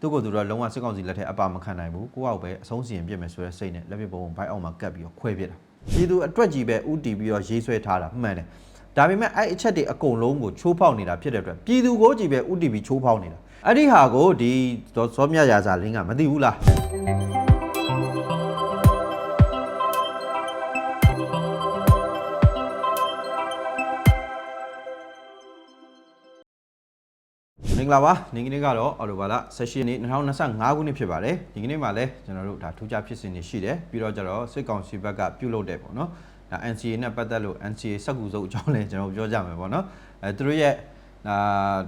သူ့ကိုယ်သူတော့လုံးဝစစ်ကောင်စီလက်ထက်အပါမခံနိုင်ဘူးကိုယ့်အောက်ပဲအဆုံးစီရင်ပြစ်မယ်ဆိုတဲ့စိတ်နဲ့လက်ပစ်ပုံဘိုက်အောက်မှာကပ်ပြီးတော့ခွဲပြစ်တာပြည်သူအတွက်ကြီးပဲဥတီပြီးတော့ရေးဆွဲထားတာမှန်တယ်ဒါပေမဲ့အဲ့အချက်တွေအကုန်လုံးကိုချိုးဖောက်နေတာဖြစ်တဲ့အတွက်ပြည်သူကိုကြီးပဲဥတီပြီးချိုးဖောက်နေတာအဲ့ဒီဟာကိုဒီစောမြရာဇာလင်းကမသိဘူးလား ဂလာပါဒီကနေ့ကတော့အော်တိုဘာလ16နေ့2025ခုနှစ်ဖြစ်ပါတယ်ဒီကနေ့မှာလည်းကျွန်တော်တို့ဒါထူးခြားဖြစ်စဉ်တွေရှိတယ်ပြီးတော့ကျတော့စစ်ကောင်စီဘက်ကပြုတ်လုတယ်ပေါ့နော်ဒါ NCA နဲ့ပတ်သက်လို့ NCA စက်ကူစုပ်အကြောင်းလည်းကျွန်တော်ပြောကြမယ်ပေါ့နော်အဲသူတို့ရဲ့ဒါ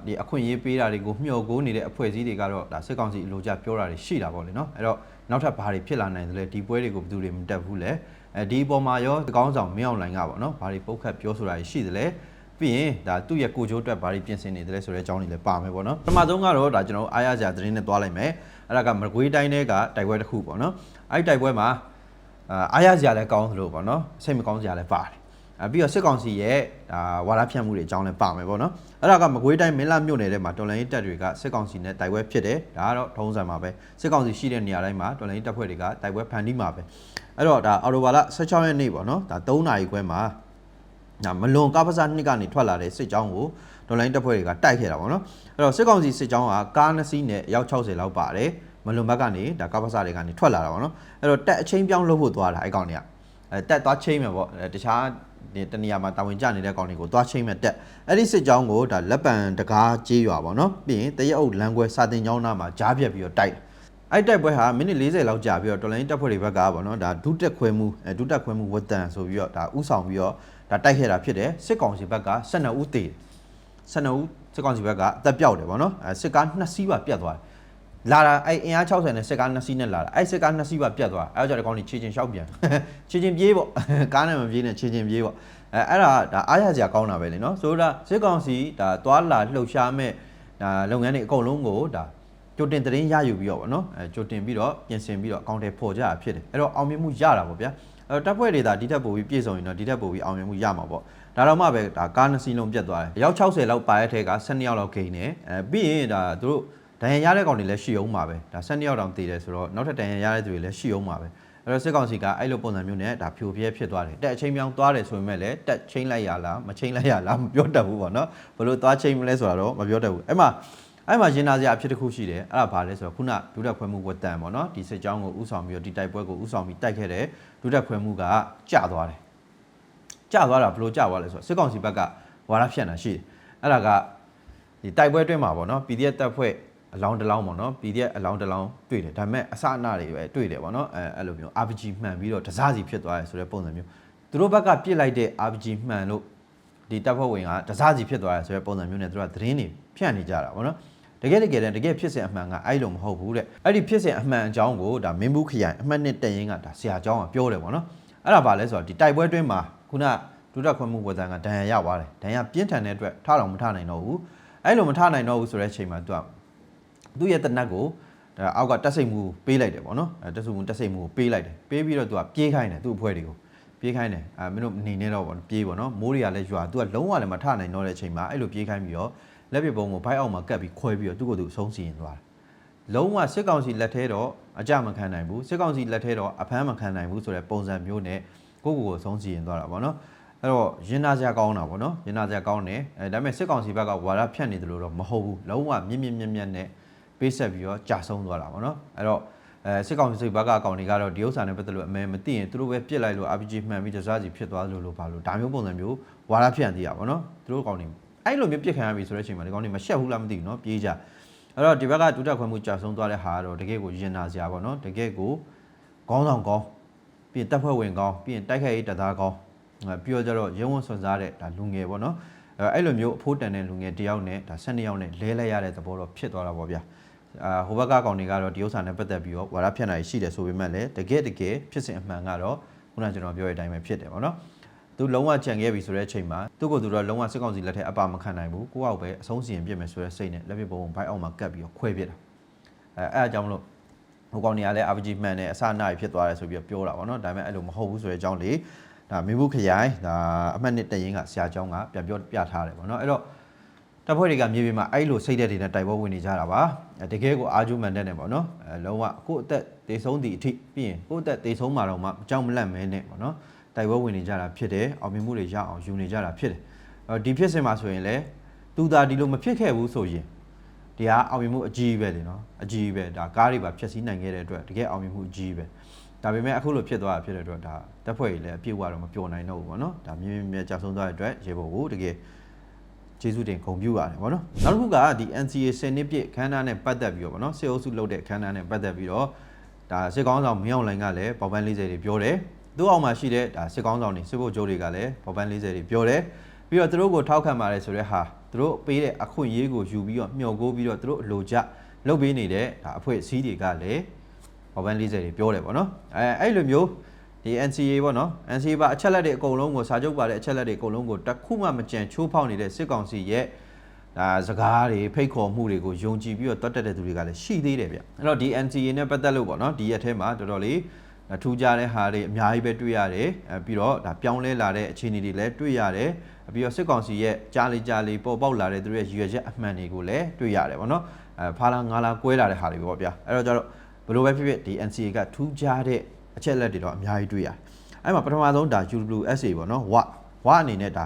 ဒီအခွင့်အရေးပေးတာတွေကိုမျှော်ကိုးနေတဲ့အဖွဲ့အစည်းတွေကတော့ဒါစစ်ကောင်စီအလိုကျပြောတာတွေရှိတာပေါ့လေနော်အဲ့တော့နောက်ထပ်ဘာတွေဖြစ်လာနိုင်သလဲဒီပွဲတွေကိုဘယ်သူတွေမတက်ဘူးလဲအဲဒီအပေါ်မှာရောတကောင်းဆောင်မင်းအောင်လိုင်ကပေါ့နော်ဘာတွေပုတ်ခတ်ပြောဆိုတာတွေရှိသလဲ ပြီးရင်ဒါသူ့ရဲ့ကိုချိုးအတွက်ဘာတွေပြင်ဆင်နေတယ်လဲဆိုတဲ့အကြောင်းတွေလည်းပါမယ်ပေါ့နော်ပထမဆုံးကတော့ဒါကျွန်တော်အားရစရာသတင်းနဲ့သွားလိုက်မယ်အဲ့ဒါကမကွေးတိုင်းထဲကတိုက်ပွဲတစ်ခုပေါ့နော်အဲ့ဒီတိုက်ပွဲမှာအာအားရစရာလည်းကောင်းသလိုပေါ့နော်စိတ်မကောင်းစရာလည်းပါတယ်အပြီးတော့စစ်ကောင်စီရဲ့ဒါဝါဒဖြန့်မှုတွေအကြောင်းလည်းပါမယ်ပေါ့နော်အဲ့ဒါကမကွေးတိုင်းမင်းလာမြို့နယ်ထဲမှာတော်လိုင်းရေးတပ်တွေကစစ်ကောင်စီနဲ့တိုက်ပွဲဖြစ်တယ်ဒါကတော့ထုံးစံပါပဲစစ်ကောင်စီရှိတဲ့နေရာတိုင်းမှာတော်လိုင်းရေးတပ်ဖွဲ့တွေကတိုက်ပွဲဖန်တီးမှာပဲအဲ့တော့ဒါအော်တိုဘာလ16ရက်နေ့ပေါ့နော်ဒါ3နာရီခွဲမှာ ဒါမလွန်ကားပစားနှစ်ကနေထွက်လာတဲ့စစ်ကြောင်းကိုဒေါ်လိုင်းတပ်ဖွဲ့တွေကတိုက်ခဲ့တာပေါ့နော်အဲ့တော့စစ်ကောင်စီစစ်ကြောင်းကကားနှစ်စီးနဲ့အယောက်60လောက်ပါတယ်မလွန်ဘက်ကနေဒါကားပစားတွေကနေထွက်လာတာပေါ့နော်အဲ့တော့တက်အချင်းပြောင်းလို့ဖို့သွားတာအဲ့ကောင်တွေကအဲတက်သွားချင်းမယ်ပေါ့အဲတခြားဒီတနေရာမှာတာဝန်ကျနေတဲ့ကောင်တွေကိုသွားချင်းမယ်တက်အဲ့ဒီစစ်ကြောင်းကိုဒါလက်ပံတကားကြေးရွာပေါ့နော်ပြီးရင်တရက်အုပ်လမ်းခွဲစာတင်ကျောင်းသားမှာကြားပြက်ပြီးတော့တိုက်တယ်အဲ့တိုက်ပွဲဟာမိနစ်40လောက်ကြာပြီးတော့တော်လိုင်းတပ်ဖွဲ့တွေဘက်ကပေါ့နော်ဒါဒုတက်ခွဲမှုအဲဒုတက်ခွဲမှုဝတ်တန်ဆိုပြီးတော့ဒါဥဆောင်ပြီးတော့ ဒါတိုက်ခဲ့တာဖြစ်တယ်စစ်ကောင်စီဘက်က12ဦးသေတယ်12ဦးစစ်ကောင်စီဘက်ကအသက်ပြောက်တယ်ပေါ့နော်အဲစစ်ကား2စီးပါပြတ်သွားတယ်လာတာအဲ့အင်အား60နဲ့စစ်ကား2စီးနဲ့လာတာအဲ့စစ်ကား2စီးပါပြတ်သွားအဲ့ကြောင့်ဒီကောင်ကြီးခြေချင်းရှောက်ပြန်ခြေချင်းပြေးပေါ့ကားနဲ့မပြေးနဲ့ခြေချင်းပြေးပေါ့အဲအဲ့ဒါဒါအားရစရာကောင်းတာပဲလေနော်ဆိုတော့စစ်ကောင်စီဒါသွားလာလှုပ်ရှားမဲ့ဒါလုပ်ငန်းတွေအကုန်လုံးကိုဒါကြိုတင်သတင်းရယူပြီးတော့ဗောနော်အဲကြိုတင်ပြီးတော့ပြင်ဆင်ပြီးတော့အကောင့်တွေပေါ်ကြတာဖြစ်တယ်အဲ့တော့အောင်မြင်မှုရတာပေါ့ဗျာ အဲ့တော့တပ်ဖွဲ့တွေဒါဒီထက်ပိုပြီးပြည့်စုံရင်တော့ဒီထက်ပိုပြီးအောင်မြင်မှုရမှာပေါ့ဒါတော့မှပဲဒါကားနှစ်စီးလုံးပြတ်သွားတယ်ရောက်60လောက်ပါတဲ့ထဲက12ယောက်လောက်ဂိမ်းတယ်အဲပြီးရင်ဒါသူတို့ဒဏ်ရာရတဲ့ကောင်တွေလည်းရှိအောင်ပါပဲဒါ12ယောက်တောင်တည်တယ်ဆိုတော့နောက်ထပ်ဒဏ်ရာရတဲ့သူတွေလည်းရှိအောင်ပါပဲအဲ့တော့စစ်ကောင်စီကအဲ့လိုပုံစံမျိုးနဲ့ဒါဖြိုပြဲဖြစ်သွားတယ်တက်အချင်းပြောင်းသွားတယ်ဆိုပေမဲ့လည်းတက်ချင်းလိုက်ရလားမချင်းလိုက်ရလားမပြောတတ်ဘူးပေါ့နော်ဘယ်လိုသွားချင်းမလဲဆိုတာတော့မပြောတတ်ဘူးအဲ့မှာ အဲ့မှာရင်နာစရာအဖြစ်တစ်ခုရှိတယ်အဲ့ဒါဘာလဲဆိုတော့ခုနဒုတက်ခွဲမှုဝတ်တန်ပေါ့နော်ဒီစစ်ကြောင်းကိုဥဆောင်ပြီးတော့ဒီတိုက်ပွဲကိုဥဆောင်ပြီးတိုက်ခဲ့တဲ့ဒုတက်ခွဲမှုကကျသွားတယ်ကျသွားတာဘယ်လိုကျသွားလဲဆိုတော့စစ်ကောင်စီဘက်ကဝါရဖြန့်တာရှိတယ်အဲ့ဒါကဒီတိုက်ပွဲအတွင်းမှာပေါ့နော် PDF တပ်ဖွဲ့အလောင်းတစ်လောင်းပေါ့နော် PDF အလောင်းတစ်လောင်းတွေ့တယ်ဒါပေမဲ့အစအနတွေပဲတွေ့တယ်ပေါ့နော်အဲအဲ့လိုမျိုး RPG မှန်ပြီးတော့တစားစီဖြစ်သွားတယ်ဆိုတဲ့ပုံစံမျိုးသူတို့ဘက်ကပြစ်လိုက်တဲ့ RPG မှန်လို့ဒီတပ်ဖွဲ့ဝင်ကတစားစီဖြစ်သွားတယ်ဆိုတဲ့ပုံစံမျိုးနဲ့သူတို့ကသတင်းတွေဖြန့်နေကြတာဗောနော် တကယ်တကယ်တမ်းတကယ်ဖြစ်စဉ်အမှန်ကအဲ့လိုမဟုတ်ဘူးတဲ့အဲ့ဒီဖြစ်စဉ်အမှန်အကြောင်းကိုဒါမင်းဘူးခရိုင်အမှတ်နှစ်တရင်ကဒါဆရာအကြောင်းကပြောတယ်ဗောနော်အဲ့ဒါဘာလဲဆိုတော့ဒီတိုက်ပွဲအတွင်းမှာခုနဒုတက်ခွင့်မှုဝဇန်ကဒဏ်ရာရသွားတယ်ဒဏ်ရာပြင်းထန်တဲ့အတွက်ထတော့မထနိုင်တော့ဘူးအဲ့လိုမထနိုင်တော့ဘူးဆိုတဲ့အချိန်မှာသူကသူ့ရဲ့တနက်ကိုဒါအောက်ကတက်စိတ်မှုပေးလိုက်တယ်ဗောနော်အဲတက်စိတ်မှုတက်စိတ်မှုကိုပေးလိုက်တယ်ပေးပြီးတော့သူကပြေးခိုင်းတယ်သူ့အဖွဲ့တွေကိုပြေးခိုင်းတယ်အဲမင်းတို့နေနေတော့ဗောပြေးဗောနော်မိုးတွေကလည်းရွာသူကလုံးဝလည်းမထနိုင်တော့တဲ့အချိန်မှာအဲ့လိုပြေးခိုင်းပြီးတော့ လက်ပစ်ပုံကိုဘိုက်အောက်မှာကပ်ပြီးခွဲပြီးတော့သူ့ကိုယ်သူအဆုံးစီရင်သွားတယ်လုံးဝစစ်ကောင်စီလက်ထဲတော့အကြမခံနိုင်ဘူးစစ်ကောင်စီလက်ထဲတော့အဖမ်းမခံနိုင်ဘူးဆိုတဲ့ပုံစံမျိုးနဲ့ကိုယ့်ကိုယ်ကိုအဆုံးစီရင်သွားတာဗောနော်အဲ့တော့ရင်နာစရာကောင်းတာဗောနော်ရင်နာစရာကောင်းတယ်အဲဒါပေမဲ့စစ်ကောင်စီဘက်ကဝါဒဖြန့်နေတယ်လို့တော့မဟုတ်ဘူးလုံးဝမြင့်မြင့်မြတ်မြတ်နဲ့ပေးဆက်ပြီးတော့ကြာဆုံးသွားတာဗောနော်အဲ့တော့အဲစစ်ကောင်စီဘက်ကအကောင့်တွေကတော့ဒီဥစ္စာနဲ့ပတ်သက်လို့အမဲမသိရင်သူတို့ပဲပြစ်လိုက်လို့ RPG မှန်ပြီးတစားစီဖြစ်သွားလို့လို့ပါလို့ဒါမျိုးပုံစံမျိုးဝါဒဖြန့်သေးရပါတော့သူတို့အကောင့်တွေ အဲ့လိုမျိုးပြစ်ခံရပြီဆိုတဲ့အချိန်မှာဒီကောင်တွေမရှက်ဘူးလားမသိဘူးเนาะပြေးကြအဲ့တော့ဒီဘက်ကဒုတက်ခွင့်မှုကြာဆုံးသွားတဲ့ဟာကတော့တကယ်ကိုရင်နာစရာပေါ့နော်တကယ်ကိုခေါင်းဆောင်ကောင်းပြီးရင်တပ်ဖွဲ့ဝင်ကောင်းပြီးရင်တိုက်ခိုက်ရေးတပ်သားကောင်းအဲပြီးတော့ကျတော့ရဲဝံစွန်စားတဲ့ဒါလူငယ်ပေါ့နော်အဲအဲ့လိုမျိုးအဖိုးတန်တဲ့လူငယ်တယောက်နဲ့ဒါ12ယောက်နဲ့လဲလဲရတဲ့သဘောတော့ဖြစ်သွားတာပေါ့ဗျာ အာဟိုဘက်ကကောင်တွေကတော့ဒီဥစ္စာနဲ့ပတ်သက်ပြီးတော့ဝါရဖြန့်နိုင်ရှိတယ်ဆိုပေမဲ့လည်းတကယ်တကယ်ဖြစ်စဉ်အမှန်ကတော့ခုနကကျွန်တော်ပြောတဲ့အတိုင်းပဲဖြစ်တယ်ပေါ့နော် သူလုံးဝကြံခဲ့ပြီဆိုတဲ့အချိန်မှာသူ့ကိုယ်သူတော့လုံးဝစစ်ကောင်စီလက်ထက်အပါမခံနိုင်ဘူးကိုယ့်အောက်ပဲအဆုံးစီရင်ပြစ်မယ်ဆိုတဲ့စိတ်နဲ့လက်ပစ်ပုံဘိုက်အောက်မှာကပ်ပြီးတော့ခွဲပြစ်တာအဲအဲ့အကြောင်းမလို့ဟိုကောင်တွေကလည်း RPG မှန်တယ်အစအနဖြစ်သွားတယ်ဆိုပြီးတော့ပြောတာပေါ့နော်ဒါပေမဲ့အဲ့လိုမဟုတ်ဘူးဆိုတဲ့အကြောင်းလေးဒါမင်းဘူးခရိုင်ဒါအမှတ်နှစ်တရင်ကဆရာကျောင်းကပြန်ပြောပြထားတယ်ပေါ့နော်အဲ့တော့တပ်ဖွဲ့တွေကမြေပြင်မှာအဲ့လိုစိတ်ဓာတ်တွေနဲ့တိုက်ပွဲဝင်နေကြတာပါအဲတကယ်ကိုအာဂျူမန်တက်နေပေါ့နော်အဲလုံးဝကိုယ့်အသက်တေဆုံးသည့်အထိပြီးရင်ကိုယ့်အသက်တေဆုံးမှာတော့မှအကြောင်းမလန့်မဲနဲ့ပေါ့နော် တိုက်ပွဲဝင်နေကြတာဖြစ်တယ်အောင်မြင်မှုတွေရအောင်ယူနေကြတာဖြစ်တယ်အော်ဒီဖြစ်စဉ်မှာဆိုရင်လည်းသူသာဒီလိုမဖြစ်ခဲ့ဘူးဆိုရင်ဒီဟာအောင်မြင်မှုအကြီးပဲလေနော်အကြီးပဲဒါကားတွေပါဖြည့်ဆည်းနိုင်ခဲ့တဲ့အတွက်တကယ်အောင်မြင်မှုအကြီးပဲဒါပေမဲ့အခုလိုဖြစ်သွားတာဖြစ်တဲ့အတွက်ဒါတပ်ဖွဲ့ကြီးလည်းအပြည့်အဝတော့မပျော်နိုင်တော့ဘူးပေါ့နော်ဒါမြင်းမြင်းမြဲကြာဆုံးသွားတဲ့အတွက်ရေဘော်ကိုတကယ်ကျေးဇူးတင်ဂုဏ်ပြုရတယ်ဗောနော်နောက်တစ်ခုကဒီ NCA 10နှစ်ပြည့်ခန်းနာနဲ့ပတ်သက်ပြီးတော့ဗောနော်စေအုပ်စုလုပ်တဲ့ခန်းနာနဲ့ပတ်သက်ပြီးတော့ဒါစစ်ကောင်းဆောင်မင်းအောင်လိုင်ကလည်းပေါ်ပန်း40တွေပြောတယ် သူ့အောက်မှာရှိတဲ့ဒါစစ်ကောင်းဆောင်တွေစစ်ဘုတ်ကျိုးတွေကလည်းပေါ်ပန်း40တွေပြောတယ်ပြီးတော့သူတို့ကိုထောက်ခံပါတယ်ဆိုတဲ့ဟာသူတို့ပေးတဲ့အခွင့်အရေးကိုယူပြီးတော့မျှော်ကိုးပြီးတော့သူတို့အလိုကျလုပ်ပေးနေတဲ့ဒါအဖွဲ့အစည်းတွေကလည်းပေါ်ပန်း40တွေပြောတယ်ဗောနော်အဲအဲ့လိုမျိုးဒီ NCA ပေါ့နော် NCA ပါအချက်လက်တွေအကုန်လုံးကိုစာချုပ်ပါတဲ့အချက်လက်တွေအကုန်လုံးကိုတစ်ခုမှမကြံချိုးဖောက်နေတဲ့စစ်ကောင်စီရဲ့ဒါစကားတွေဖိတ်ခေါ်မှုတွေကိုယုံကြည်ပြီးတော့တွတ်တက်တဲ့သူတွေကလည်းရှိသေးတယ်ဗျအဲ့တော့ဒီ NCA နဲ့ပတ်သက်လို့ပေါ့နော်ဒီရက်ထဲမှာတော်တော်လေး ထူးခြားတဲ့ဟာတွေအများကြီးပဲတွေ့ရတယ်အဲပြီးတော့ဒါပြောင်းလဲလာတဲ့အခြေအနေတွေလည်းတွေ့ရတယ်ပြီးတော့စစ်ကောင်စီရဲ့ကြားလေးကြားလေးပေါ်ပေါက်လာတဲ့သူတို့ရဲ့ရည်ရွယ်ချက်အမှန်တွေကိုလည်းတွေ့ရတယ်ပေါ့နော်အဲဖာလာငါလာကွဲလာတဲ့ဟာတွေပေါ့ဗျာအဲ့တော့ကျတော့ဘယ်လိုပဲဖြစ်ဖြစ်ဒီ NCA ကထူးခြားတဲ့အချက်လက်တွေတော့အများကြီးတွေ့ရတယ်အဲ့မှာပထမဆုံးဒါ UWSA ပေါ့နော်ဝဝအနေနဲ့ဒါ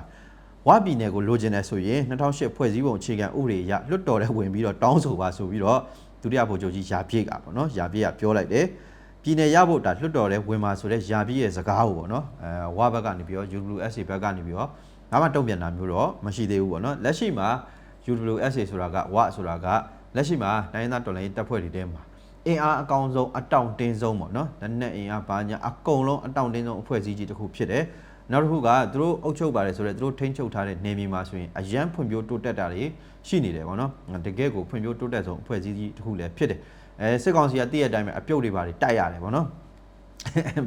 ဝပြည်နယ်ကိုလိုချင်တယ်ဆိုရင်2008ဖွဲ့စည်းပုံအခြေခံဥပဒေအရလွတ်တော်တဲ့ဝင်ပြီးတော့တောင်းဆိုပါဆိုပြီးတော့ဒုတိယဗိုလ်ချုပ်ကြီးယာပြည့်ကပေါ့နော်ယာပြည့်ကပြောလိုက်တယ် ပြည်နယ်ရဖို့ဒါလွတ်တော်တဲ့ဝင်ပါဆိုတဲ့ယာပြည့်ရဲ့စကားကိုပေါ့နော်အဲဝဘက်ကနေပြီးတော့ UWSA ဘက်ကနေပြီးတော့ဘာမှတုံ့ပြန်တာမျိုးတော့မရှိသေးဘူးပေါ့နော်လက်ရှိမှာ UWSA ဆိုတာကဝဆိုတာကလက်ရှိမှာတိုင်းဒေသတော်လိုင်းတပ်ဖွဲ့တွေထဲမှာအင်အားအကောင်ဆုံးအတောင့်တင်းဆုံးပေါ့နော်လက်နက်အင်အားဘာညာအကုန်လုံးအတောင့်တင်းဆုံးအဖွဲ့အစည်းကြီးတစ်ခုဖြစ်တယ်နောက်တစ်ခုကသူတို့အုပ်ချုပ်ပါတယ်ဆိုတော့သူတို့ထိန်းချုပ်ထားတဲ့နေမြေမှာဆိုရင်အရန်ဖွံ့ဖြိုးတိုးတက်တာတွေရှိနေတယ်ပေါ့နော်တကယ်ကိုဖွံ့ဖြိုးတိုးတက်ဆုံးအဖွဲ့အစည်းကြီးတစ်ခုလည်းဖြစ်တယ် အဲစစ်ကောင်စီကတည့်ရတိုင်းပဲအပြုတ်တွေပါတယ်တိုက်ရတယ်ပေါ့နော်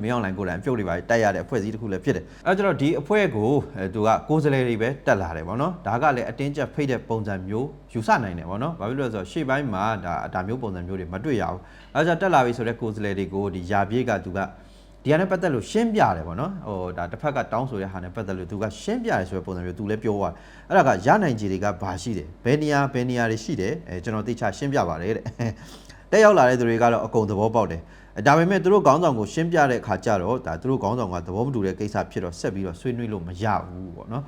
မင်းအောင်လိုင်းကိုယ်တိုင်အပြုတ်တွေပါတိုက်ရတဲ့အဖွဲ့အစည်းတစ်ခုလည်းဖြစ်တယ်အဲကျတော့ဒီအဖွဲ့ကိုအဲသူကကိုယ်စားလှယ်တွေပဲတက်လာတယ်ပေါ့နော်ဒါကလည်းအတင်းကျပ်ဖိတ်တဲ့ပုံစံမျိုးယူဆနိုင်တယ်ပေါ့နော်ဘာဖြစ်လို့လဲဆိုတော့ရှေ့ပိုင်းမှာဒါဒါမျိုးပုံစံမျိုးတွေမတွေ့ရဘူးအဲကြောင့်တက်လာပြီဆိုတဲ့ကိုယ်စားလှယ်တွေကိုဒီယာပြေးကသူကဒီဟာနဲ့ပတ်သက်လို့ရှင်းပြတယ်ပေါ့နော်ဟိုဒါတစ်ဖက်ကတောင်းဆိုတဲ့ဟာနဲ့ပတ်သက်လို့သူကရှင်းပြတယ်ဆိုတဲ့ပုံစံမျိုးသူလည်းပြောသွားတယ်အဲ့ဒါကရနိုင်ခြေတွေကဘာရှိတယ်ဘယ်နေရာဘယ်နေရာတွေရှိတယ်အဲကျွန်တော်သိချရှင်းပြပါတယ်တဲ့ တက်ရောက်လာတဲ့သူတွေကတော့အကုန်သဘောပေါက်တယ်ဒါပေမဲ့သူတို့ခေါင်းဆောင်ကိုရှင်းပြတဲ့အခါကျတော့ဒါသူတို့ခေါင်းဆောင်ကသဘောမတူတဲ့ကိစ္စဖြစ်တော့ဆက်ပြီးတော့ဆွေးနွေးလို့မရဘူးပေါ့နော်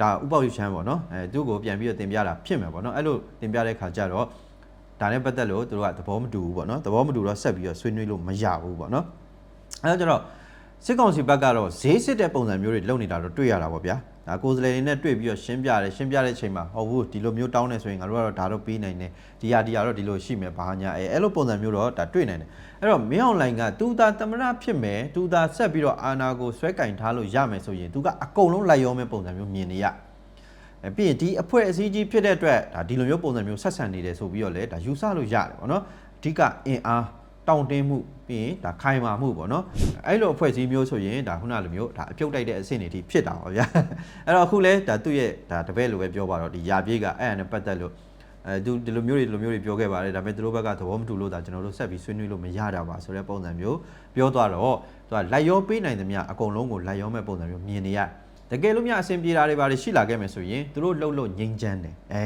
ဒါဥပ္ပယချမ်းပေါ့နော်အဲသူ့ကိုပြန်ပြီးတော့တင်ပြတာဖြစ်မယ်ပေါ့နော်အဲ့လိုတင်ပြတဲ့အခါကျတော့ဒါနဲ့ပတ်သက်လို့သူတို့ကသဘောမတူဘူးပေါ့နော်သဘောမတူတော့ဆက်ပြီးတော့ဆွေးနွေးလို့မရဘူးပေါ့နော်အဲ့တော့ကျတော့စစ်ကောင်စီဘက်ကတော့ဈေးစစ်တဲ့ပုံစံမျိုးတွေလုပ်နေတာတော့တွေ့ရတာပေါ့ဗျာ ဒါကိုယ်စားလှယ်တွေနဲ့တွေ့ပြီးတော့ရှင်းပြတယ်ရှင်းပြတဲ့အချိန်မှာဟုတ်ဘူးဒီလိုမျိုးတောင်းနေဆိုရင်ငါတို့ကတော့ဒါတော့ပေးနိုင်တယ်ဒီဟာဒီဟာတော့ဒီလိုရှိမယ်ဘာညာအဲအဲ့လိုပုံစံမျိုးတော့ဒါတွေ့နိုင်တယ်အဲ့တော့မင်းအောင်လိုင်ကသူသာသမရဖြစ်မယ်သူသာဆက်ပြီးတော့အာနာကိုဆွဲကင်ထားလို့ရမယ်ဆိုရင်သူကအကုန်လုံးလိုက်ရောမဲ့ပုံစံမျိုးမြင်နေရအဲပြီးရင်ဒီအဖွဲ့အစည်းကြီးဖြစ်တဲ့အတွက်ဒါဒီလိုမျိုးပုံစံမျိုးဆက်ဆံနေတယ်ဆိုပြီးတော့လေဒါယူဆလို့ရတယ်ပေါ့နော်အဓိကအင်အား တောင့်တင်းမှုပြီးရင်ဒါခိုင်မာမှုပေါ့နော်အဲ့လိုအဖွဲ့အစည်းမျိုးဆိုရင်ဒါခုနလိုမျိုးဒါအပြုတ်တိုက်တဲ့အဆင့်တွေထိဖြစ်တာပါဗျာအဲ့တော့အခုလဲဒါသူ့ရဲ့ဒါတပည့်လိုပဲပြောပါတော့ဒီယာပြေးကအဲ့အနဲ့ပတ်သက်လို့အဲသူဒီလိုမျိုးတွေဒီလိုမျိုးတွေပြောခဲ့ပါတယ်ဒါပေမဲ့သူတို့ဘက်ကသဘောမတူလို့ဒါကျွန်တော်တို့ဆက်ပြီးဆွေးနွေးလို့မရတာပါဆိုတဲ့ပုံစံမျိုးပြောသွားတော့သူကလိုက်ရောပေးနိုင်သမျှအကုန်လုံးကိုလိုက်ရောမဲ့ပုံစံမျိုးမြင်နေရတကယ်လို့များအဆင်ပြေတာတွေပါရှိလာခဲ့မယ်ဆိုရင်သူတို့လှုပ်လို့ငြိမ်းချမ်းတယ်အဲ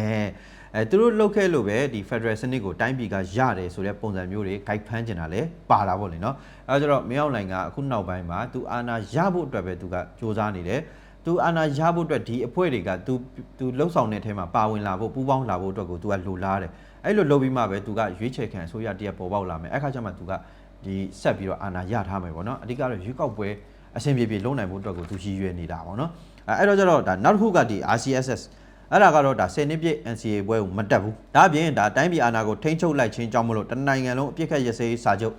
အဲသူတို့လှုပ်ခဲ့လို့ပဲဒီ Federal စနစ်ကိုတိုင်းပြည်ကရတယ်ဆိုတဲ့ပုံစံမျိုးတွေ guide ဖမ်းကျင်တာလဲပါတာပေါ့လေနော်အဲဒါကြတော့မင်းအောင်လိုင်ကအခုနောက်ပိုင်းမှာသူအာဏာရဖို့အတွက်ပဲသူကစ조사နေတယ်သူအာဏာရဖို့အတွက်ဒီအဖွဲ့တွေကသူသူလှုပ်ဆောင်တဲ့အထဲမှာပါဝင်လာဖို့ပူးပေါင်းလာဖို့အတွက်ကိုသူကလိုလားတယ်အဲ့လိုလုပ်ပြီးမှပဲသူကရွေးချယ်ခံအစိုးရတရက်ပေါ်ပေါက်လာမယ်အဲ့ခါကျမှသူကဒီဆက်ပြီးတော့အာဏာရထားမယ်ပေါ့နော်အဓိကတော့ရွေးကောက်ပွဲအဆင်ပြေပြေလုပ်နိုင်ဖို့အတွက်ကိုသူရည်ရွယ်နေတာပေါ့နော်အဲ့တော့ကျတော့ဒါနောက်တစ်ခုကဒီ RCSS အဲ့ဒါကတော့ဒါ10နှစ်ပြည့် NCA ပွဲကိုမတက်ဘူးဒါအပြင်ဒါတိုင်းပြည်အာဏာကိုထိန်းချုပ်လိုက်ခြင်းကြောင့်မလို့တနိုင်ငံလုံးအပြစ်ခတ်ရစေးစာချုပ်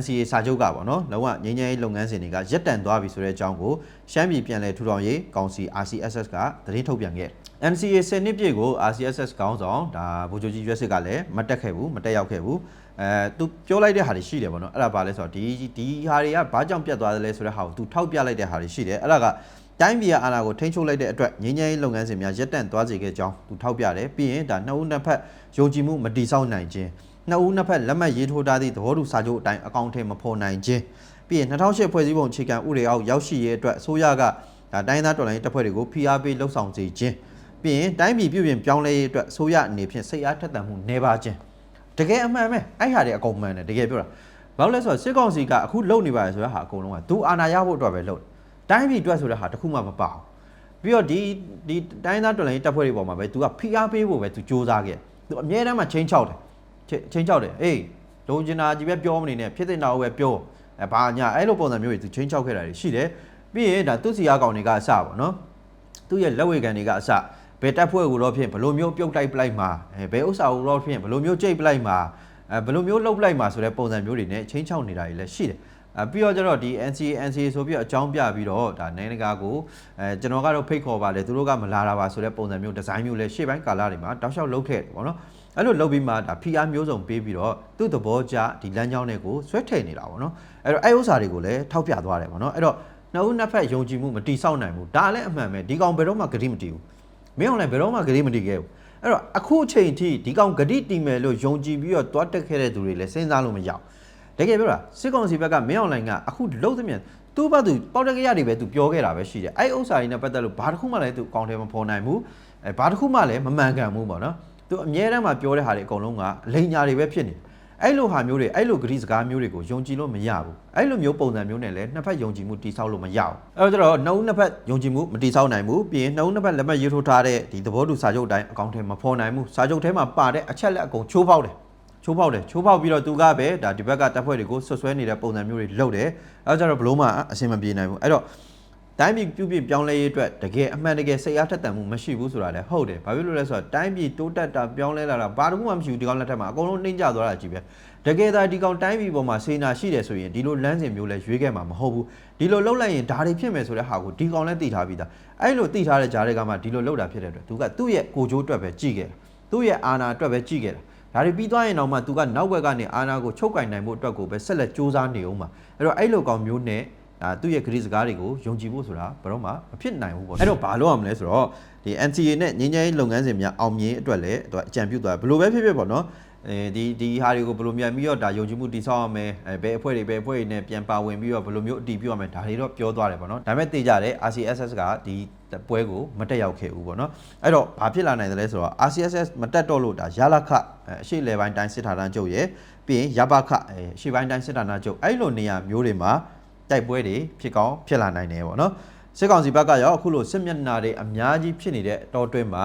NCA စာချုပ်ကပေါ့နော်လုံးဝငြိမ်းချမ်းရေးလုပ်ငန်းစဉ်တွေကရပ်တန့်သွားပြီဆိုတဲ့အကြောင်းကိုရှမ်းပြည်ပြည်လဲထူထောင်ရေးကောင်စီ RCSS ကသတင်းထုတ်ပြန်ခဲ့ NCA 10နှစ်ပြည့်ကို RCSS ခေါင်းဆောင်ဒါဗိုလ်ချုပ်ကြီးရွက်စစ်ကလည်းမတက်ခဲ့ဘူးမတက်ရောက်ခဲ့ဘူးအဲသူပြောလိုက်တဲ့ဟာတွေရှိတယ်ပေါ့နော်အဲ့ဒါဘာလဲဆိုတော့ဒီဒီဟာတွေကဘာကြောင့်ပြတ်သွားတယ်လဲဆိုတဲ့ဟာကိုသူထောက်ပြလိုက်တဲ့ဟာတွေရှိတယ်အဲ့ဒါက တိုင်းပြည်အာဏာကိုထိန်းချုပ်လိုက်တဲ့အတွက်ငြိမ်းချမ်းရေးလုပ်ငန်းစဉ်များရပ်တန့်သွားစေခဲ့ကြောင်းသူထောက်ပြတယ်ပြီးရင်ဒါနှစ်ဦးနှစ်ဖက်ယုံကြည်မှုမတည်ဆောက်နိုင်ခြင်းနှစ်ဦးနှစ်ဖက်လက်မှတ်ရေးထိုးထားသည့်သဘောတူစာချုပ်အတိုင်းအကောင့်ထဲမဖော်နိုင်ခြင်းပြီးရင်2008ဖွဲ့စည်းပုံအခြေခံဥပဒေအောက်ရောက်ရှိရေးအတွက်အစိုးရကဒါတိုင်းသားတော်လှန်ရေးတပ်ဖွဲ့တွေကိုဖိအားပေးလှုပ်ဆောင်စေခြင်းပြီးရင်တိုင်းပြည်ပြုပြင်ပြောင်းလဲရေးအတွက်အစိုးရအနေဖြင့်စိတ်အားထက်သန်မှုနှဲပါခြင်းတကယ်အမှန်ပဲအဲ့ဟာတွေအကုန်မှန်တယ်တကယ်ပြောတာဘာလို့လဲဆိုတော့စစ်ကောင်စီကအခုလုံနေပါလေဆိုတဲ့ဟာအကုန်လုံးကသူအာဏာရဖို့အတွက်ပဲလုံ တယ်တိုင်းပြည်အတွက်ဆိုတဲ့ဟာတစ်ခုမှမပါဘူးပြီးတော့ဒီဒီတိုင်းသားတော်လိုင်းတပ်ဖွဲ့တွေပေါ်မှာပဲ तू ကဖိအားပေးဖို့ပဲ तू စ조사ခဲ့ तू အမြဲတမ်းမှချင်းချောက်တယ်ချင်းချောက်တယ်အေးလုံချင်တာကြီးပဲပြောမနေနဲ့ဖြစ်တဲ့နာကိုပဲပြောအဲဘာညာအဲ့လိုပုံစံမျိုးတွေ तू ချင်းချောက်ခဲ့တာတွေရှိတယ်ပြီးရင်ဒါသူ့စီယာကောင်တွေကအစပေါ့နော် သူ့ရဲ့လက်ဝဲကန်တွေကအစဘယ်တက်ဖွဲ့ကိုတော့ဖြင့်ဘလို့မျိုးပြုတ်တိုက်ပလိုက်မှာအဲဘယ်ဥစ္စာကိုတော့ဖြင့်ဘလို့မျိုးကြိတ်ပလိုက်မှာအဲဘလို့မျိုးလှုပ်ပလိုက်မှာဆိုတဲ့ပုံစံမျိုးတွေနဲ့ချင်းချောက်နေတာတွေလည်းရှိတယ် အဲပြီးတော့ကျတော့ဒီ NCA NCA ဆိုပြီးတော့အကြောင်းပြပြီးတော့ဒါနိုင်ငံတကာကိုအဲကျွန်တော်ကတော့ဖိတ်ခေါ်ပါလေသူတို့ကမလာတာပါဆိုတဲ့ပုံစံမျိုးဒီဇိုင်းမျိုးလည်းရှေ့ပိုင်းကာလတွေမှာတောက်လျှောက်လုပ်ခဲ့တယ်ပေါ့နော်အဲ့လိုလုပ်ပြီးမှဒါ PR မျိုးစုံပေးပြီးတော့သူ့သဘောကျဒီလမ်းကြောင်းတွေကိုဆွဲထည့်နေတာပေါ့နော်အဲ့တော့အဲ့ဥစ္စာတွေကိုလည်းထောက်ပြသွားတယ်ပေါ့နော်အဲ့တော့နှစ်ဦးနှစ်ဖက်ယုံကြည်မှုမတိဆောက်နိုင်ဘူးဒါလည်းအမှန်ပဲဒီကောင်ဘယ်တော့မှဂတိမတည်ဘူးမင်းအောင်လည်းဘယ်တော့မှဂတိမတည်ခဲ့ဘူးအဲ့တော့အခုအချိန်ထိဒီကောင်ဂတိတည်မယ်လို့ယုံကြည်ပြီးတော့တွားတက်ခဲ့တဲ့သူတွေလည်းစဉ်းစားလို့မရဘူး တကယ်ပြောတာစစ်ကောင်စီဘက်ကမင်းအောင်လိုင်ကအခုလုံးသမျှသူ့ဘက်သူပေါက်တက်ကရတွေပဲသူပြောခဲ့တာပဲရှိတယ်အဲ့ဥစ္စာတွေနဲ့ပတ်သက်လို့ဘာတစ်ခုမှလည်းသူအကောင့်ထဲမဖော်နိုင်ဘူးအဲဘာတစ်ခုမှလည်းမမှန်ကန်ဘူးပေါ့နော်သူအမြဲတမ်းမှပြောတဲ့ဟာတွေအကုန်လုံးကအလိန်ညာတွေပဲဖြစ်နေတယ်အဲ့လိုဟာမျိုးတွေအဲ့လိုဂရိစကားမျိုးတွေကိုယုံကြည်လို့မရဘူးအဲ့လိုမျိုးပုံစံမျိုးနဲ့လည်းနှစ်ဖက်ယုံကြည်မှုတိဆောက်လို့မရဘူးအဲ့တော့ကျတော့နှစ်ဦးနှစ်ဖက်ယုံကြည်မှုမတိဆောက်နိုင်ဘူးပြီးရင်နှစ်ဦးနှစ်ဖက်လက်မှတ်ရေးထိုးထားတဲ့ဒီသဘောတူစာချုပ်တိုင်းအကောင့်ထဲမဖော်နိုင်ဘူးစာချုပ်ထဲမှာပါတဲ့အချက်လက်အကုန်ချိုးဖောက်တယ် ချိုးဖောက်တယ်ချိုးဖောက်ပြီးတော့သူကပဲဒါဒီဘက်ကတပ်ဖွဲ့တွေကိုဆွဆွဲနေတဲ့ပုံစံမျိုးတွေလုပ်တယ်အဲ့တော့ကျတော့ဘလို့မှအဆင်မပြေနိုင်ဘူးအဲ့တော့တိုင်းပြည်ပြုပြင်ပြောင်းလဲရေးအတွက်တကယ်အမှန်တကယ်စိတ်အားထက်သန်မှုမရှိဘူးဆိုတာလည်းဟုတ်တယ်။ဘာဖြစ်လို့လဲဆိုတော့တိုင်းပြည်တိုးတက်တာပြောင်းလဲလာတာဘာတစ်ခုမှမရှိဘူးဒီကောင်လက်ထက်မှာအကုန်လုံးနှိမ့်ကျသွားတာကြီးပဲ။တကယ်သာဒီကောင်တိုင်းပြည်ပေါ်မှာစေနာရှိတယ်ဆိုရင်ဒီလိုလမ်းစဉ်မျိုးလဲရွေးခဲ့မှာမဟုတ်ဘူး။ဒီလိုလှုပ်လိုက်ရင်ဒါတွေဖြစ်မယ်ဆိုတဲ့ဟာကိုဒီကောင်လည်းသိထားပြီးသား။အဲ့လိုသိထားတဲ့ဂျားတွေကမှဒီလိုလှုပ်တာဖြစ်တဲ့အတွက်သူကသူ့ရဲ့ကိုချိုးအတွက်ပဲကြည့်ခဲ့တာ။သူ့ရဲ့အာဏာအတွက်ပဲကြည့်ခဲ့တာ။ ဒါတွေပြီးသွားရင်တော့မှသူကနောက်ဘက်ကနေအာဏာကိုချုပ်ကင်နိုင်မှုအတွက်ကိုပဲဆက်လက်စူးစမ်းနေအောင်မှာအဲ့တော့အဲ့လိုကောင်မျိုးနဲ့ဒါသူ့ရဲ့ဂရိစကားတွေကိုယုံကြည်ဖို့ဆိုတာဘယ်တော့မှမဖြစ်နိုင်ဘူးပေါ့အဲ့တော့ဘာလို့ရမလဲဆိုတော့ဒီ NCA နဲ့ငင်းငယ်လုပ်ငန်းစဉ်များအောင်မြင်အတွက်လည်းသူကအကြံပြုသွားဘယ်လိုပဲဖြစ်ဖြစ်ပေါ့နော် အဲဒီဒီဟာတွေကိုဘယ်လိုမြန်ပြီးတော့ဒါယုံကြည်မှုတည်ဆောက်ရမယ်အဲဘယ်အဖွဲ့တွေဘယ်အဖွဲ့တွေနဲ့ပြန်ပါဝင်ပြီးတော့ဘယ်လိုမျိုးအတည်ပြုရမယ်ဒါတွေတော့ပြောသွားတယ်ပေါ့နော်ဒါပေမဲ့သိကြတယ် RCSS ကဒီပွဲကိုမတက်ရောက်ခဲ့ဘူးပေါ့နော်အဲ့တော့ဘာဖြစ်လာနိုင်တယ်လဲဆိုတော့ RCSS မတက်တော့လို့ဒါရလခအရှိလေပိုင်းတိုင်းစစ်ဌာနချုပ်ရဲ့ပြီးရင်ရပခအရှိပိုင်းတိုင်းစစ်ဌာနချုပ်အဲ့လိုနေရာမျိုးတွေမှာတိုက်ပွဲတွေဖြစ်ကောင်းဖြစ်လာနိုင်တယ်ပေါ့နော်စစ်ကောင်စီဘက်ကရောအခုလိုစစ်မျက်နှာတွေအများကြီးဖြစ်နေတဲ့အတော်တွင်းမှာ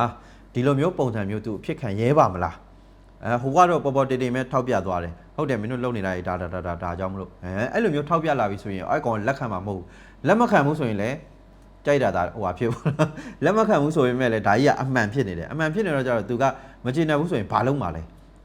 ဒီလိုမျိုးပုံစံမျိုးသူအဖြစ်ခံရဲပါမလား အဲဟိုကတော့ပေါ်ပေါ်တေတေမဲ့ထောက်ပြသွားတယ်ဟုတ်တယ်မင်းတို့လုံနေတာဒါဒါဒါဒါဒါကြောင့်မလို့အဲအဲ့လိုမျိုးထောက်ပြလာပြီဆိုရင်အဲ့ကောင်လက်ခံမှာမဟုတ်ဘူးလက်မခံဘူးဆိုရင်လည်းကြိုက်တာဒါဟိုဟာဖြစ်ဘူးလက်မခံဘူးဆိုရင်မဲ့လည်းဒါကြီးကအမှန်ဖြစ်နေတယ်အမှန်ဖြစ်နေတော့ကျတော့သူကမကျေနပ်ဘူးဆိုရင်ဘာလုပ်မှာလဲ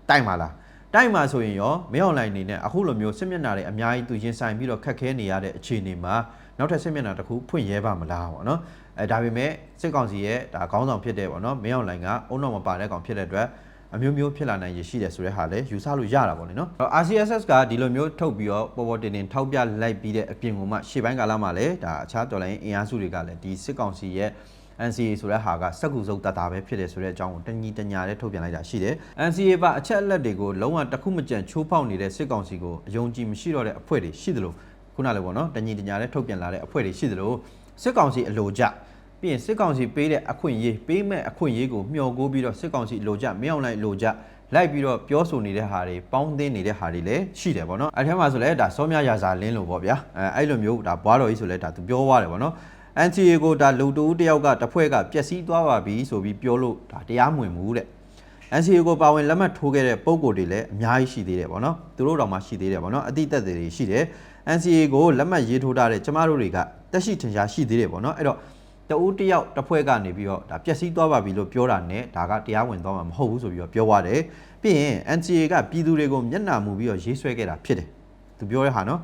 တိုက်မှာလားတိုက်မှာဆိုရင်ရောမင်းအွန်လိုင်းနေနဲ့အခုလိုမျိုးစစ်မျက်နှာတွေအများကြီးသူရင်ဆိုင်ပြီးတော့ခက်ခဲနေရတဲ့အခြေအနေမှာနောက်ထပ်စစ်မျက်နှာတစ်ခုဖွင့်ရဲပါမလားပေါ့နော်အဲဒါပေမဲ့စစ်ကောင်စီရဲ့ဒါခေါင်းဆောင်ဖြစ်တဲ့ပေါ့နော်မင်းအွန်လိုင်းကအုံတော့မပါတဲ့ကောင်ဖြစ်တဲ့အတွက် အမျိုးမျိုးဖြစ်လာနိုင်ရရှိတယ်ဆိုတဲ့ဟာလည်းယူဆလို့ရတာပေါ့လေနော်။ RCSS ကဒီလိုမျိုးထုတ်ပြီးတော့ပေါ်ပေါ်တင်တင်ထောက်ပြလိုက်ပြီးတဲ့အပြင်ကမှရှေ့ပိုင်းကာလမှာလည်းဒါအခြားတော်လိုင်းအင်အားစုတွေကလည်းဒီစစ်ကောင်စီရဲ့ NCA ဆိုတဲ့ဟာကစက်ကူစုပ်တတာပဲဖြစ်တယ်ဆိုတဲ့အကြောင်းကိုတညီတညာနဲ့ထုတ်ပြန်လိုက်တာရှိတယ်။ NCA ပါအချက်အလက်တွေကိုလုံးဝတစ်ခုမကြံချိုးဖောက်နေတဲ့စစ်ကောင်စီကိုအယုံကြည်မရှိတော့တဲ့အဖွဲ့တွေရှိသလိုခုနလည်းပေါ့နော်တညီတညာနဲ့ထုတ်ပြန်လာတဲ့အဖွဲ့တွေရှိသလိုစစ်ကောင်စီအလိုကျ ပြီးရင်စစ်ကောင်စီပေးတဲ့အခွင့်အရေးပေးမဲ့အခွင့်အရေးကိုမျှော်ကိုးပြီးတော့စစ်ကောင်စီအလိုကျမင်းအောင်လိုက်အလိုကျလိုက်ပြီးတော့ပြောဆိုနေတဲ့ဟာတွေပေါင်းသင်းနေတဲ့ဟာတွေလည်းရှိတယ်ပေါ့နော်အဲထဲမှာဆိုလဲဒါစောမြရာဇာလင်းလို့ပေါ့ဗျာအဲအဲ့လိုမျိုးဒါဘွားတော်ကြီးဆိုလဲဒါသူပြောသွားတယ်ပေါ့နော် NCA ကိုဒါလူတူတယောက်ကတစ်ဖွဲ့ကပျက်စီးသွားပါပြီဆိုပြီးပြောလို့ဒါတရားမဝင်ဘူးတဲ့ NCA ကိုပါဝင်လက်မှတ်ထိုးခဲ့တဲ့ပုံကိုယ်တွေလည်းအများကြီးရှိသေးတယ်ပေါ့နော်သူတို့တောင်မှရှိသေးတယ်ပေါ့နော်အတိတ်သက်တွေရှိတယ် NCA ကိုလက်မှတ်ရေးထိုးထားတဲ့ကျမတို့တွေကတက်ရှိထင်ရှားရှိသေးတယ်ပေါ့နော်အဲ့တော့ တဦးတယောက်တစ်ဖွဲ့ကနေပြီးတော့ဒါပျက်စီးသွားပါပြီလို့ပြောတာနဲ့ဒါကတရားဝင်သွားမှာမဟုတ်ဘူးဆိုပြီးတော့ပြောသွားတယ်ပြီးရင် NCA ကပြည်သူတွေကိုမျက်နှာမူပြီးတော့ရေးဆွဲခဲ့တာဖြစ်တယ်သူပြောတဲ့ဟာနော်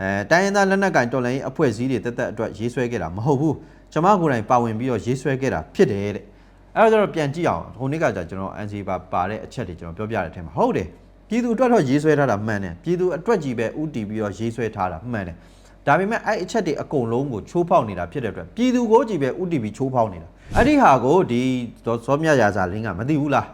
အဲတိုင်းရင်းသားလက်နက်ကင်တော်လိုင်းအဖွဲ့အစည်းတွေတက်တက်အတွက်ရေးဆွဲခဲ့တာမဟုတ်ဘူးကျွန်မကိုယ်တိုင်ပါဝင်ပြီးတော့ရေးဆွဲခဲ့တာဖြစ်တယ်တဲ့အဲ့တော့ပြန်ကြည့်အောင်ဟိုနေ့ကကြာကျွန်တော် NCA ပါပါတဲ့အချက်တွေကျွန်တော်ပြောပြတဲ့အထက်မှာဟုတ်တယ်ပြည်သူအတွက်တော့ရေးဆွဲထားတာမှန်တယ်ပြည်သူအတွက်ကြီးပဲဥတီပြီးတော့ရေးဆွဲထားတာမှန်တယ် ဒါပေမဲ့အဲ့အချက်တွေအကုန်လုံးကိုချိုးဖောက်နေတာဖြစ်တဲ့အတွက်ပြည်သူကိုကြည်ပဲဥတီပြီးချိုးဖောက်နေတာအဲ့ဒီဟာကိုဒီစောမြရာဇာလင်းကမသိဘူးလား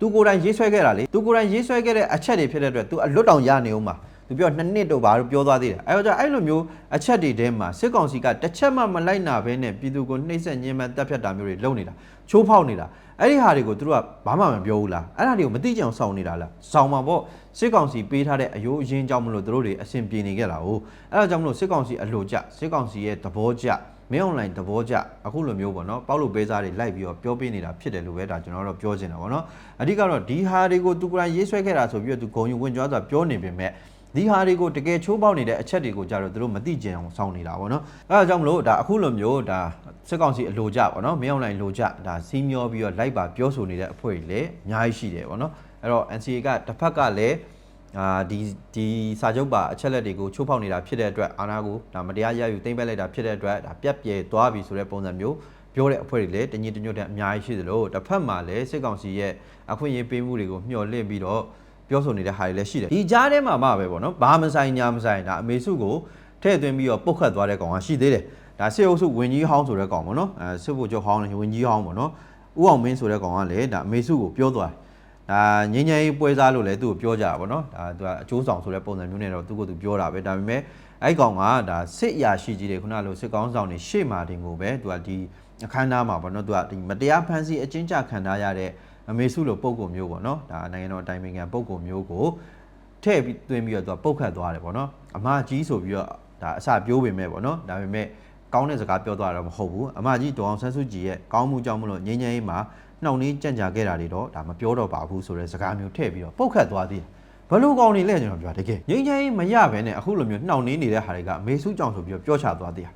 သူကိုယ်တိုင်ရေးဆွဲခဲ့တာလေသူကိုယ်တိုင်ရေးဆွဲခဲ့တဲ့အချက်တွေဖြစ်တဲ့အတွက်သူအလွတ်တောင်ရနေဦးမှာ သူပြောနှစ်နှစ်တော့ဘာလို့ပြောသွားသေးတယ်အဲတော့အဲ့လိုမျိုးအချက်တွေထဲမှာစစ်ကောင်စီကတစ်ချက်မှမလိုက်နာဘဲနဲ့ပြည်သူကိုနှိမ့်ဆက်ညှဉ်းပန်းတပ်ဖြတ်တာမျိုးတွေလုပ်နေတာချိုးဖောက်နေတာအဲ့ဒီဟာတွေကိုသူတို့ကဘာမှမပြောဘူးလားအဲ့ဒါတွေကိုမသိကြအောင်စောင့်နေတာလားစောင့်မှာပေါ့စစ်ကောင်စီပေးထားတဲ့အယိုးအရင်ကြောင့်မလို့သူတို့တွေအဆင်ပြေနေကြတာ哦အဲ့ဒါကြောင့်မလို့စစ်ကောင်စီအလိုကျစစ်ကောင်စီရဲ့သဘောကျမင်းအွန်လိုင်းသဘောကျအခုလိုမျိုးပေါ့နော်ပေါက်လို့ပေးစားတွေလိုက်ပြီးတော့ပြောပေးနေတာဖြစ်တယ်လို့ပဲဒါကျွန်တော်တို့ပြောချင်တာပေါ့နော်အဓိကတော့ဒီဟာတွေကိုသူကိုယ်တိုင်ရေးဆွဲခဲ့တာဆိုပြီးတော့သူဂုံယူဝင်ကြွားစွာပြောနေပေမဲ့ ဒီဟာတွေကိုတကယ်ချိုးပေါက်နေတဲ့အချက်တွေကိုကြတော့သူတို့မသိကြအောင်စောင့်နေတာပေါ့နော်အဲဒါကြောင့်မလို့ဒါအခုလိုမျိုးဒါစစ်ကောင်စီအလိုကြပေါ့နော်မင်းအွန်လိုင်းလိုကြဒါစီးမျောပြီးတော့လိုက်ပါပြောဆိုနေတဲ့အဖွဲ့တွေလည်းအများကြီးရှိတယ်ပေါ့နော်အဲ့တော့ NCA ကတစ်ဖက်ကလည်းအာဒီဒီစာချုပ်ပါအချက်လက်တွေကိုချိုးဖောက်နေတာဖြစ်တဲ့အတွက်အာဏာကိုဒါမတရားရယူသိမ်းပိုက်လိုက်တာဖြစ်တဲ့အတွက်ဒါပြက်ပြဲသွားပြီဆိုတဲ့ပုံစံမျိုးပြောတဲ့အဖွဲ့တွေလည်းတညီတညွတ်တဲ့အများကြီးရှိသလိုတစ်ဖက်မှာလည်းစစ်ကောင်စီရဲ့အခွင့်အရေးပေးမှုတွေကိုမျှော်လင့်ပြီးတော့ ပြောဆိုနေတဲ့ဟာတွေလည်းရှိတယ်ဒီကြားထဲမှာမှပဲပေါ့နော်ဘာမဆိုင်ညာမဆိုင်ဒါအမေစုကိုထည့်သွင်းပြီးတော့ပုတ်ခတ်သွားတဲ့ကောင်ကရှိသေးတယ်ဒါစစ်အုပ်စုဝင်ကြီးဟောင်းဆိုတဲ့ကောင်ပေါ့နော်အဲစစ်ဖို့ချုပ်ဟောင်းဝင်ကြီးဟောင်းပေါ့နော်ဥအောင်မင်းဆိုတဲ့ကောင်ကလည်းဒါအမေစုကိုပြောသွားတယ်ဒါငင်းငယ်ပွဲစားလို့လည်းသူ့ကိုပြောကြတာပေါ့နော်ဒါသူကအကျိုးဆောင်ဆိုတဲ့ပုံစံမျိုးနဲ့တော့သူ့ကိုသူပြောတာပဲဒါပေမဲ့အဲ့ကောင်ကဒါစစ်အရာရှိကြီးတွေခုနလိုစစ်ကောင်းဆောင်တွေရှေ့မှာတင်ကိုပဲသူကဒီအခမ်းအနားမှာပေါ့နော်သူကဒီမတရားဖန်ဆီးအကျဉ်းချခံထားရတဲ့ အမေစုလိုပုံကုမျိုးပေါ့နော်ဒါနိုင်ငံတော်အတိုင်ပင်ခံပုံကုမျိုးကိုထည့်ပြီးသွင်းပြီးတော့သူကပုတ်ခတ်သွားတယ်ပေါ့နော်အမကြီးဆိုပြီးတော့ဒါအစပြိုးပေမဲ့ပေါ့နော်ဒါပေမဲ့ကောင်းတဲ့စကားပြောသွားတာတော့မဟုတ်ဘူးအမကြီးဒေါအောင်ဆန်းစုကြည်ရဲ့ကောင်းမှုကြောင့်မလို့ငြိမ်းချမ်းရေးမှာနှောင့်နှေးကြံ့ကြာခဲ့တာတွေတော့ဒါမပြောတော့ပါဘူးဆိုတဲ့စကားမျိုးထည့်ပြီးတော့ပုတ်ခတ်သွားသေးတယ်ဘလို့ကောင်းနေလဲကျွန်တော်ပြောတကယ်ငြိမ်းချမ်းရေးမရဘဲနဲ့အခုလိုမျိုးနှောင့်နှေးနေတဲ့ဟာတွေကမေစုကြောင့်ဆိုပြီးတော့ပြောချသွားသေးတယ်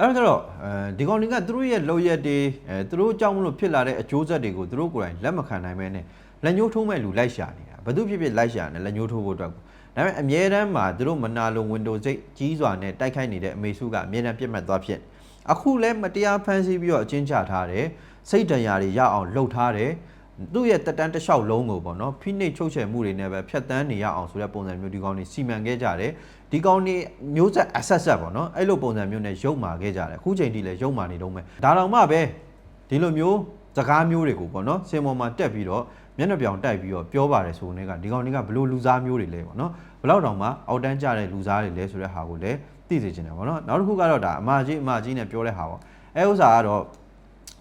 အဲ့တော့အဲဒီကောင်တွေကသူတို့ရဲ့လောက်ရက်တွေအဲသူတို့ကြောင့်မလို့ဖြစ်လာတဲ့အကျိုးဆက်တွေကိုသူတို့ကိုယ်တိုင်လက်မခံနိုင်ဘဲနဲ့လက်ညှိုးထိုးမဲ့လူလိုက်ရှာနေတာဘာလို့ဖြစ်ဖြစ်လိုက်ရှာနေလက်ညှိုးထိုးဖို့အတွက်ကိုဒါပေမဲ့အမြဲတမ်းမှာသူတို့မနာလိုဝင်တိုစိတ်ကြီးစွာနဲ့တိုက်ခိုက်နေတဲ့အမေစုကအမြဲတမ်းပြတ်မှတ်သွားဖြစ်အခုလဲမတရားဖန်ဆီးပြီးတော့အချင်းချထားတယ်စိတ်တရာတွေရအောင်လှုပ်ထားတယ်သူ့ရဲ့တက်တန်းတစ်လျှောက်လုံးကိုပေါ့နော်ဖိနှိပ်ချုပ်ချယ်မှုတွေနဲ့ပဲဖြတ်တန်းနေရအောင်ဆိုတဲ့ပုံစံမျိုးဒီကောင်တွေစီမံခဲ့ကြတယ် ဒီကောင်တွေမျိုးဆက်အဆက်ဆက်ပေါ့နော်အဲ့လိုပုံစံမျိုးနဲ့ရုပ်မာခဲ့ကြတယ်အခုချိန်ထိလည်းရုပ်မာနေတော့မယ်ဒါတောင်မှပဲဒီလိုမျိုးစကားမျိုးတွေကိုပေါ့နော်စင်ပေါ်မှာတက်ပြီးတော့မျက်နှာပြောင်တိုက်ပြီးတော့ပြောပါတယ်ဆိုနေကဒီကောင်တွေကဘလို့လူစားမျိုးတွေလဲပေါ့နော်ဘလောက်တောင်မှအောက်တန်းကြတဲ့လူစားတွေလဲဆိုတဲ့ဟာကိုလည်းသိစေချင်တယ်ပေါ့နော်နောက်တစ်ခုကတော့ဒါအမကြီးအမကြီးနဲ့ပြောတဲ့ဟာပေါ့အဲဥစ္စာကတော့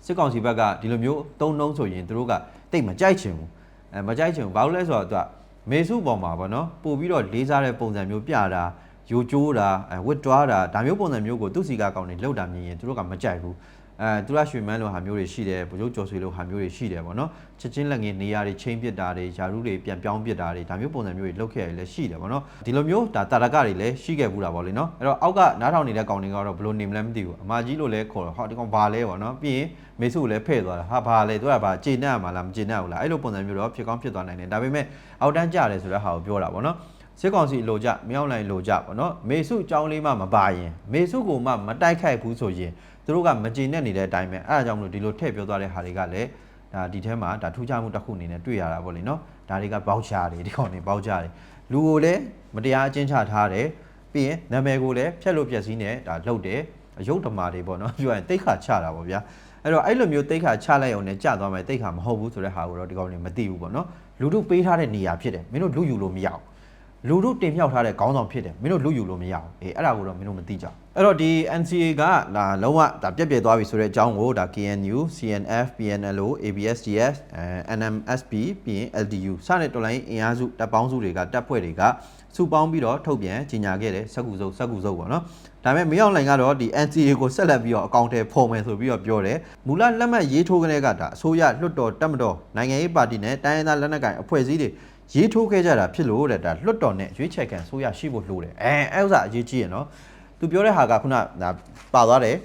စစ်ကောင်စီဘက်ကဒီလိုမျိုးတုံးတုံးဆိုရင်သူတို့ကတိတ်မကြိုက်ချင်ဘူးအဲမကြိုက်ချင်ဘူးဘာလို့လဲဆိုတော့သူကမေစုပေါ်မှာပေါ့နော်ပို့ပြီးတော့လေးစားတဲ့ပုံစံမျိုးပြတာ ယိုကျိုးတာအဲဝစ်တွားတာဒါမျိုးပုံစံမျိုးကိုသူ့စီကကောင်းနေလောက်တာမြင်ရင်သူတို့ကမကြိုက်ဘူးအဲသူရရွှေမန်းလိုဟာမျိုးတွေရှိတယ်ဗိုလ်ချုပ်ကျော်ဆွေလိုဟာမျိုးတွေရှိတယ်ပေါ့နော်ချက်ချင်းလက်ငင်းနေရာတွေချင်းပစ်တာတွေယာရုတွေပြန်ပြောင်းပစ်တာတွေဒါမျိုးပုံစံမျိုးတွေလုပ်ခဲ့ရလည်းရှိတယ်ပေါ့နော်ဒီလိုမျိုးဒါတာရကတွေလည်းရှိခဲ့ဘူးတာပေါ့လေနော်အဲ့တော့အောက်ကနားထောင်နေတဲ့ကောင်တွေကတော့ဘယ်လိုနေမလဲမသိဘူးအမကြီးလို့လည်းခေါ်တော့ဟာဒီကောင်ဘာလဲပေါ့နော်ပြီးရင်မေစုကိုလည်းဖဲ့သွားတာဟာဘာလဲသူကဘာကျေနပ်မှာလားမကျေနပ်ဘူးလားအဲ့လိုပုံစံမျိုးတော့ဖြစ်ကောင်းဖြစ်သွားနိုင်တယ်ဒါပေမဲ့အောက်တန်းကြတယ်ဆိုတဲ့ဟာကိုပြောတာပေါ့နော် စစ်ကောင်စီလိုကြမြောက်လိုင်းလိုကြပေါ့နော်မေစုအကြောင်းလေးမှမပါရင်မေစုကိုမှမတိုက်ခိုက်ဘူးဆိုရင်သူတို့ကမကျေနပ်နေတဲ့အတိုင်းပဲအဲအကြောင်းမလို့ဒီလိုထည့်ပြောသွားတဲ့ဟာတွေကလည်းဒါဒီထဲမှာဒါထူးခြားမှုတစ်ခုအနေနဲ့တွေ့ရတာပေါ့လေနော်ဒါတွေကပေါက်ချတွေဒီကောင်တွေပေါက်ချတွေလူကိုလည်းမတရားအကျဉ်းချထားတယ်ပြီးရင်နာမည်ကိုလည်းဖျက်လို့ပြက်စီးနေဒါလှုပ်တယ်အယုတ်ဓမ္မာတွေပေါ့နော်ပြောရင်တိတ်ခါချတာပေါ့ဗျာအဲ့တော့အဲ့လိုမျိုးတိတ်ခါချလိုက်အောင်နဲ့ကြာသွားမယ်တိတ်ခါမဟုတ်ဘူးဆိုတဲ့ဟာကိုတော့ဒီကောင်တွေမသိဘူးပေါ့နော်လူတို့ပေးထားတဲ့နေရာဖြစ်တယ်မင်းတို့လူယူလို့မရဘူး လူတို့တင်မြှောက်ထားတဲ့ခေါင်းဆောင်ဖြစ်တယ်မင်းတို့လူယူလို့မရဘူးအေးအဲ့ဒါကိုတော့မင်းတို့မသိကြဘူးအဲ့တော့ဒီ NCA ကဒါလုံးဝဒါပြက်ပြက်သွားပြီဆိုတဲ့အကြောင်းကိုဒါ KNU CNF PNLO ABSDF NMSP ပြီးရင် LDU စတဲ့တော်လိုင်းအင်အားစုတပ်ပေါင်းစုတွေကတပ်ဖွဲ့တွေကစုပေါင်းပြီးတော့ထုတ်ပြန်ကြီးညာခဲ့တယ်စက်ကူစုပ်စက်ကူစုပ်ပေါ့နော်ဒါပေမဲ့မင်းအောင်လိုင်ကတော့ဒီ NCA ကိုဆက်လက်ပြီးတော့အကောင့်ထဲဖော်မယ်ဆိုပြီးတော့ပြောတယ်မူလလက်မှတ်ရေးထိုးကလေးကဒါအစိုးရလွှတ်တော်တပ်မတော်နိုင်ငံရေးပါတီနဲ့တိုင်းရင်းသားလက်နက်ကိုင်အဖွဲ့အစည်းတွေ ရေးထိုးခဲ့ကြတာဖြစ်လို့တဲ့ဒါလွှတ်တော်နဲ့ရွေးချယ်ခံဆိုရရှိဖို့လိုတယ်အဲအဲ့ဥစ္စာအရေးကြီးရနော်သူပြောတဲ့ဟာကခုနဒါပါသွားတယ်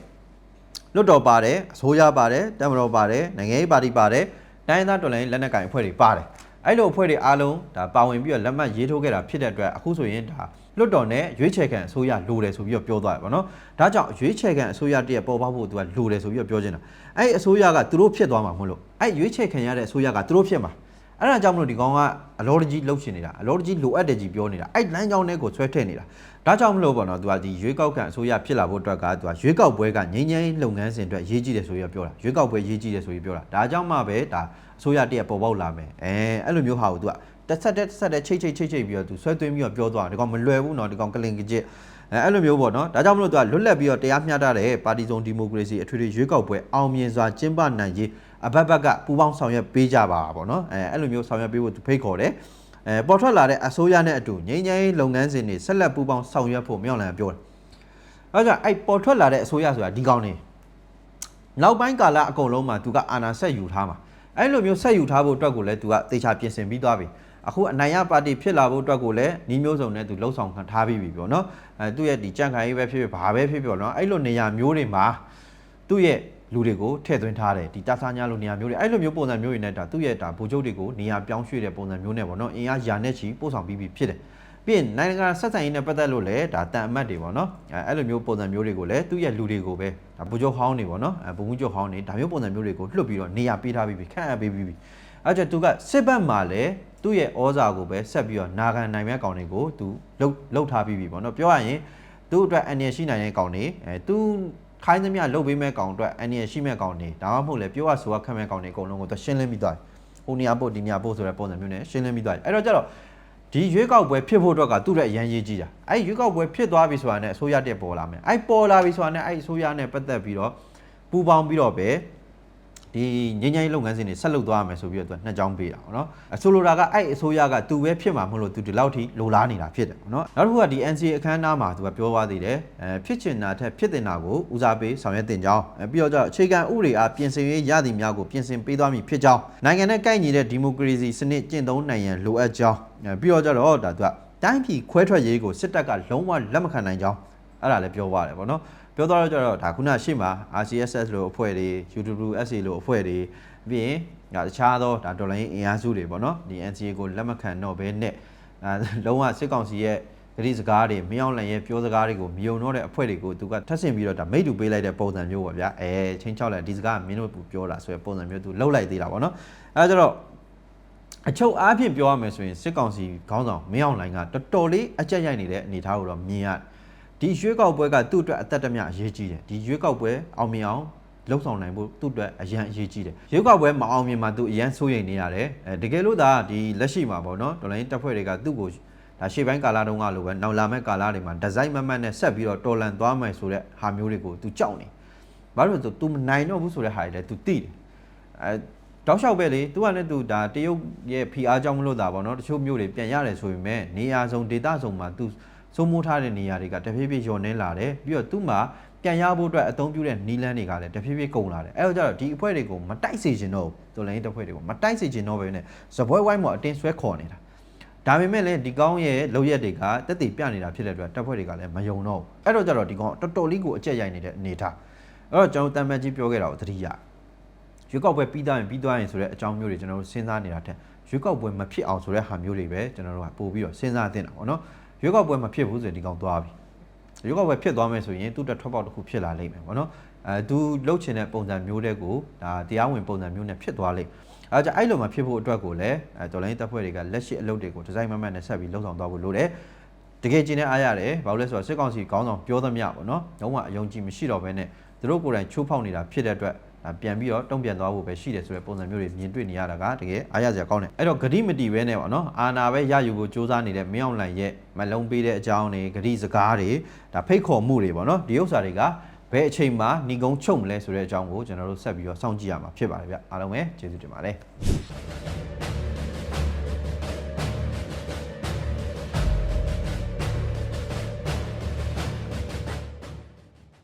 လွတ်တော်ပါတယ်အစိုးရပါတယ်တပ်မတော်ပါတယ်နိုင်ငံရေးပါတီပါတယ်တိုင်းရင်းသားတော်လှန်ရေးလက်နက်ကိုင်အဖွဲ့တွေပါတယ်အဲ့လိုအဖွဲ့တွေအားလုံးဒါပါဝင်ပြီးတော့လက်မှတ်ရေးထိုးခဲ့တာဖြစ်တဲ့အတွက်အခုဆိုရင်ဒါလွတ်တော်နဲ့ရွေးချယ်ခံအစိုးရလိုတယ်ဆိုပြီးတော့ပြောသွားတယ်ဗောနော်ဒါကြောင့်ရွေးချယ်ခံအစိုးရတည်းပေါ်ပေါက်ဖို့သူကလိုတယ်ဆိုပြီးတော့ပြောချင်တာအဲ့အစိုးရကသူတို့ဖြစ်သွားမှာမဟုတ်လို့အဲ့ရွေးချယ်ခံရတဲ့အစိုးရကသူတို့ဖြစ်မှာ အဲ့ဒါကြောင့်မလို့ဒီကောင်ကအလောတကြီးလှုပ်ရှင်နေတာအလောတကြီးလိုအပ်တယ်ကြီးပြောနေတာအဲ့လမ်းကြောင်းထဲကိုဆွဲထည့်နေတာဒါကြောင့်မလို့ပေါ့နော်သူကဒီရွေးကောက်ခံအစိုးရဖြစ်လာဖို့အတွက်ကသူကရွေးကောက်ပွဲကငြိမ်းချမ်းရေးလုပ်ငန်းစဉ်အတွက်ရေးကြည့်တယ်ဆိုပြီးပြောတာရွေးကောက်ပွဲရေးကြည့်တယ်ဆိုပြီးပြောတာဒါကြောင့်မှပဲဒါအစိုးရတည်းပေါ်ပေါက်လာမယ်အဲအဲ့လိုမျိုးဟာကိုသူကတက်ဆက်တက်ဆက်တက်ချိတ်ချိတ်ချိတ်ချိတ်ပြီးတော့သူဆွဲသွင်းပြီးတော့ပြောသွားတယ်ဒီကောင်မလွယ်ဘူးနော်ဒီကောင်ကလင်ကကြစ် အဲအဲ့လိုမျိုးပေါ့နော်ဒါကြောင့်မလို့သူကလွတ်လပ်ပြီးတော့တရားမျှတတဲ့ပါတီစုံဒီမိုကရေစီအထွေထွေရွေးကောက်ပွဲအောင်မြင်စွာကျင်းပနိုင်ရေးအဘက်ဘက်ကပူးပေါင်းဆောင်ရွက်ပေးကြပါပေါ့နော်အဲအဲ့လိုမျိုးဆောင်ရွက်ပေးဖို့သူဖိတ်ခေါ်တယ်အဲပေါ်ထွက်လာတဲ့အစိုးရနဲ့အတူငြိမ်းချမ်းရေးလုပ်ငန်းစဉ်တွေဆက်လက်ပူးပေါင်းဆောင်ရွက်ဖို့မြောက်လန်ပြောတယ်အဲဒါကြောင့်အဲ့ပေါ်ထွက်လာတဲ့အစိုးရဆိုတာဒီကောင်းနေနောက်ပိုင်းကာလအကုန်လုံးမှာသူကအာဏာဆက်ယူထားမှာအဲ့လိုမျိုးဆက်ယူထားဖို့အတွက်ကိုလည်းသူကတေချာပြင်ဆင်ပြီးသွားပြီ အခုအနိုင်ရပါတီဖြစ်လာဖို့အတွက်ကိုလည်းညီမျိုးစုံနဲ့သူလှုပ်ဆောင်ထားပြီးပြီပေါ့နော်အဲသူ့ရဲ့ဒီကြံ့ခိုင်ရေးပဲဖြစ်ဖြစ်ဘာပဲဖြစ်ဖြစ်ပေါ့နော်အဲ့လိုနေရာမျိုးတွေမှာသူ့ရဲ့လူတွေကိုထည့်သွင်းထားတယ်ဒီတာဆာညာလိုနေရာမျိုးတွေအဲ့လိုမျိုးပုံစံမျိုးတွေနဲ့ဒါသူ့ရဲ့ဒါဗိုလ်ချုပ်တွေကိုနေရာပြောင်းရွှေ့တဲ့ပုံစံမျိုးနဲ့ပေါ့နော်အင်အားယာနဲ့ချီပို့ဆောင်ပြီးပြီဖြစ်တယ်ပြီးရင်နိုင်ငံတကာဆက်ဆံရေးနဲ့ပတ်သက်လို့လည်းဒါတန်အမတ်တွေပေါ့နော်အဲအဲ့လိုမျိုးပုံစံမျိုးတွေကိုလည်းသူ့ရဲ့လူတွေကိုပဲဒါဗိုလ်ချုပ်ဟောင်းတွေပေါ့နော်အဲဗိုလ်မှူးချုပ်ဟောင်းတွေဒါမျိုးပုံစံမျိုးတွေကိုလွှတ်ပြီးတော့နေရာပေးထားပြီးပြီခန့်အပ်ပေးပြီးပြီအဲ့ကျသူကစစ်ဘက်မှာလည်း သူ့ရဲ့ဩဇာကိုပဲဆက်ပြီးတော့နာခံနိုင်မဲ့ကောင်တွေကိုသူလှုပ်လှုပ်ထားပြီးပြီပေါ့နော်ပြောရရင်သူ့အတွက်အန်ရရှိနိုင်တဲ့ကောင်တွေအဲသူခိုင်းသမျှလှုပ်ပေးမဲ့ကောင်အတွက်အန်ရရှိမဲ့ကောင်တွေဒါမှမဟုတ်လေပြောရဆိုရခတ်မဲ့ကောင်တွေအကုန်လုံးကိုသူရှင်းလင်းပြီးသွားတယ်ဟိုနေရာပို့ဒီနေရာပို့ဆိုတဲ့ပုံစံမျိုးနဲ့ရှင်းလင်းပြီးသွားတယ်အဲ့တော့ကျတော့ဒီရွေးကောက်ပွဲဖြစ်ဖို့အတွက်ကသူ့ရဲ့အရန်ရေးကြီးတာအဲ့ရွေးကောက်ပွဲဖြစ်သွားပြီဆိုတာနဲ့အစိုးရတက်ပေါ်လာမယ်အဲ့ပေါ်လာပြီဆိုတာနဲ့အဲ့အစိုးရနဲ့ပတ်သက်ပြီးတော့ပူးပေါင်းပြီးတော့ပဲ ဒီငញ្ញိုင်းလုပ်ငန်းစဉ်တွေဆက်လုပ်သွားရမယ်ဆိုပြီးတော့သူကနှစ်ကြောင်းပေးတာပေါ့နော်အဆိုလိုတာကအဲ့အစိုးရကသူပဲဖြစ်မှာမဟုတ်လို့သူဒီလောက်ထိလိုလားနေတာဖြစ်တယ်ပေါ့နော်နောက်တစ်ခုကဒီ NCA အခမ်းအနားမှာသူကပြောသွားသေးတယ်အဲဖြစ်ချင်တာထက်ဖြစ်တင်တာကိုဦးစားပေးဆောင်ရွက်တင်ကြောင်းအဲပြီးတော့ကျတော့အခြေခံဥပဒေအားပြင်ဆင်ရေးရသည်များကိုပြင်ဆင်ပေးသွားမည်ဖြစ်ကြောင်းနိုင်ငံနဲ့ကိုက်ညီတဲ့ဒီမိုကရေစီစနစ်ကျင့်သုံးနိုင်ရန်လိုအပ်ကြောင်းအဲပြီးတော့ကျတော့ဒါသူကတိုင်းပြည်ခွဲထွက်ရေးကိုစစ်တပ်ကလုံးဝလက်မခံနိုင်ကြောင်းအဲ့ဒါလည်းပြောသွားတယ်ပေါ့နော် ပြောသွားတော့ကျတော့ဒါခုနရှေ့မှာ RCSS လို့အဖွဲ့တွေ UWSA လို့အဖွဲ့တွေပြီးရင်ဒါတခြားသောဒါဒေါ်လာရင်းအင်အားစုတွေပေါ့နော်ဒီ NCA ကိုလက်မခံတော့ဘဲနဲ့အဲလုံးဝစစ်ကောင်စီရဲ့ဂရိစကားတွေမင်းအောင်လှိုင်ရဲ့ပြောစကားတွေကိုမြုံတော့တဲ့အဖွဲ့တွေကိုသူကထပ်ဆင်ပြီးတော့ဒါမိတ်တူပေးလိုက်တဲ့ပုံစံမျိုးပေါ့ဗျာအဲချင်းချောက်လိုက်ဒီစကားကမင်းတို့ပြောတာဆိုရယ်ပုံစံမျိုးသူလှုပ်လိုက်သေးတာပေါ့နော်အဲဒါကြတော့အချုပ်အားဖြင့်ပြောရမယ်ဆိုရင်စစ်ကောင်စီခေါင်းဆောင်မင်းအောင်လှိုင်ကတော်တော်လေးအကြက်ရိုက်နေတဲ့အနေအထားကိုတော့မြင်ရတယ် ဒီရွေးကောက်ပွဲကသူ့အတွက်အသက်တမျှအရေးကြီးတယ်ဒီရွေးကောက်ပွဲအောင်မြင်အောင်လှုပ်ဆောင်နိုင်ဖို့သူ့အတွက်အရန်အရေးကြီးတယ်ရွေးကောက်ပွဲမအောင်မြင်မှသူအရန်စိုးရိမ်နေရတယ်အဲတကယ်လို့ဒါဒီလက်ရှိမှာပေါ့နော်ဒေါ်လာရင်းတပ်ဖွဲ့တွေကသူ့ကိုဒါရှေ့ပိုင်းကာလတုန်းကလိုပဲနောက်လာမဲ့ကာလတွေမှာဒီဇိုင်းမတ်မတ်နဲ့ဆက်ပြီးတော့တော်လန်သွားမယ်ဆိုတဲ့ဟာမျိုးတွေကိုသူကြောက်နေဘာလို့လဲဆို तू မနိုင်တော့ဘူးဆိုတဲ့ဟာတွေလည်း तू သိတယ်အဲတောက်လျှောက်ပဲလေ तू ကလည်း तू ဒါတရုတ်ရဲ့ဖီအားကြောင့်မလို့တာပေါ့နော်တချို့မျိုးတွေပြန်ရတယ်ဆိုပေမဲ့နေရာစုံဒေတာစုံမှာ तू စိုးမိုးထားတဲ့နေရာတွေကတဖြည်းဖြည်းလျော့နှင်းလာတယ်ပြီးတော့သူ့မှာပြန်ရဖို့အတွက်အသုံးပြုတဲ့နီလန်းတွေကလည်းတဖြည်းဖြည်းကုန်လာတယ်အဲတော့ကျတော့ဒီအဖွဲ့တွေကိုမတိုက်စေချင်တော့ဘူးတော်လိုင်းတစ်ဖွဲ့တွေကိုမတိုက်စေချင်တော့ပဲနဲ့ဇပွဲဝိုင်းမှာအတင်းဆွဲခေါ်နေတာဒါပေမဲ့လည်းဒီကောင်းရဲ့လောက်ရက်တွေကတက်တည်ပြနေတာဖြစ်တဲ့အတွက်တပ်ဖွဲ့တွေကလည်းမယုံတော့ဘူးအဲ့တော့ကျတော့ဒီကောင်တော်တော်လေးကိုအကြက်ရိုက်နေတဲ့အနေထားအဲ့တော့ကျွန်တော်တမ်မတ်ကြီးပြောခဲ့တာကိုသတိရရွေးကောက်ပွဲပြီးသွားရင်ပြီးသွားရင်ဆိုတဲ့အကြောင်းမျိုးတွေကျွန်တော်တို့စဉ်းစားနေတာတဲ့ရွေးကောက်ပွဲမဖြစ်အောင်ဆိုတဲ့ဟာမျိုးတွေပဲကျွန်တော်တို့ကပို့ပြီးတော့စဉ်းစားသင့်တာပေါ့နော် ရွေးကောက်ပွဲမဖြစ်ဘူးဆိုရင်ဒီကောင်သွားပြီရွေးကောက်ပွဲဖြစ်သွားမယ်ဆိုရင်သူ့တက်ထွက်ပေါက်တစ်ခုဖြစ်လာလိမ့်မယ်ပေါ့နော်အဲသူလှုပ်ချင်တဲ့ပုံစံမျိုးတွေကိုဒါတရားဝင်ပုံစံမျိုးနဲ့ဖြစ်သွားလိမ့်အဲကြအဲ့လိုမှဖြစ်ဖို့အတွက်ကိုလည်းအဲတော်လိုင်းတပ်ဖွဲ့တွေကလက်ရှိအလုပ်တွေကိုဒီဇိုင်းမမတ်နဲ့ဆက်ပြီးလှုပ်ဆောင်သွားဖို့လိုတယ်တကယ်ကျင်းတဲ့အားရတယ်ဘာလို့လဲဆိုတော့စစ်ကောင်စီခေါင်းဆောင်ပြောသမျှပေါ့နော်လုံးဝအယုံကြည်မရှိတော့ဘဲနဲ့သူတို့ကိုယ်တိုင်ချိုးဖောက်နေတာဖြစ်တဲ့အတွက် ပြန်ပြီးတော့တုံ့ပြန်သွားဖို့ပဲရှိတယ်ဆိုတဲ့ပုံစံမျိုးတွေမြင်တွေ့နေရတာကတကယ်အားရစရာကောင်းတယ်အဲ့တော့ဂတိမတီပဲနဲ့ပေါ့နော်အာနာပဲရယူဖို့စ조사နေတဲ့မင်းအောင်လှိုင်ရဲ့မလုံးပေးတဲ့အကြောင်းတွေဂတိစကားတွေဒါဖိတ်ခေါ်မှုတွေပေါ့နော်ဒီဥစ္စာတွေကဘယ်အချိန်မှာညီကုန်းချုပ်မလဲဆိုတဲ့အကြောင်းကိုကျွန်တော်တို့ဆက်ပြီးတော့စောင့်ကြည့်ရမှာဖြစ်ပါတယ်ဗျအားလုံးပဲကျေးဇူးတင်ပါတယ်